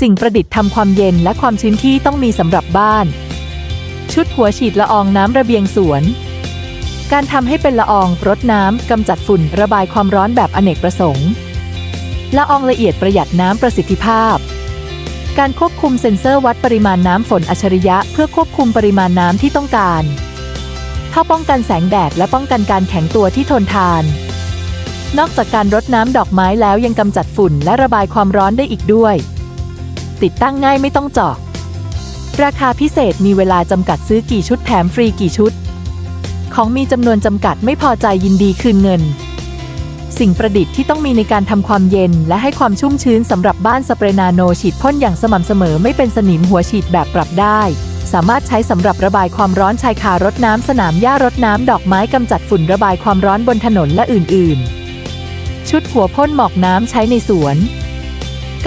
สิ่งประดิษฐ์ทำความเย็นและความชื้นที่ต้องมีสำหรับบ้าน ชุดหัวฉีดละอองน้ำระเบียงสวน การทำให้เป็นละอองรดน้ำกำจัดฝุ่นระบายความร้อนแบบอเนกประสงค์ ละอองละเอียดประหยัดน้ำประสิทธิภาพ การควบคุมเซ็นเซอร์วัดปริมาณน้ำฝนอัจฉริยะ เพื่อควบคุมปริมาณน้ำที่ต้องการท่อป้องกันแสงแดดและป้องกันการแข็งตัวที่ทนทาน นอกจากการรดน้ำดอกไม้แล้วยังกำจัดฝุ่นและระบายความร้อนได้อีกด้วย ติดตั้งง่ายไม่ต้องเจาะราคาพิเศษมีเวลาจำกัดซื้อกี่ชุดแถมฟรีกี่ชุด ของมีจำนวนจำกัดไม่พอใจยินดีคืนเงิน สิ่งประดิษฐ์ที่ต้องมีในการทำความเย็น และให้ความชุ่มชื้นสำหรับบ้านสเปรนาโนฉีดพ่นอย่างสม่ำเสมอไม่เป็นสนิมหัวฉีดแบบปรับได้ สามารถใช้สำหรับระบายความร้อนชายคารดน้ำสนามหญ้ารดน้ำดอกไม้กำจัดฝุ่นระบายความร้อนบนถนนและอื่น ๆ ชุดหัวพ่นหมอกน้ำใช้ในสวน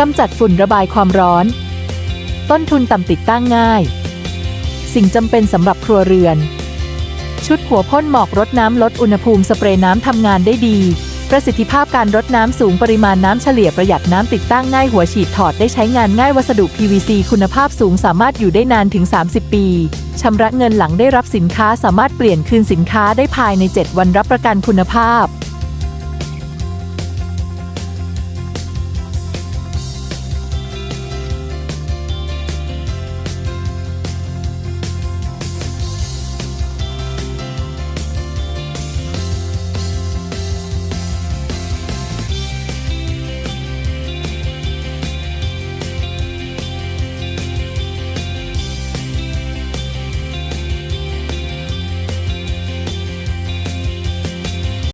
กำจัดฝุ่นระบายความร้อน ต้นทุนต่ำติดตั้งง่าย สิ่งจำเป็นสำหรับครัวเรือน ชุดหัวพ่นหมอกรดน้ำลดอุณหภูมิสเปรย์น้ำทำงานได้ดี ประสิทธิภาพการรดน้ำสูงปริมาณน้ำเฉลี่ยประหยัดน้ำติดตั้งง่ายหัวฉีดถอดได้ใช้งานง่ายวัสดุ PVC คุณภาพสูงสามารถอยู่ได้นานถึง 30 ปีชำระเงินหลังได้รับสินค้าสามารถเปลี่ยนคืนสินค้าได้ภายใน 7 วันรับประกันคุณภาพ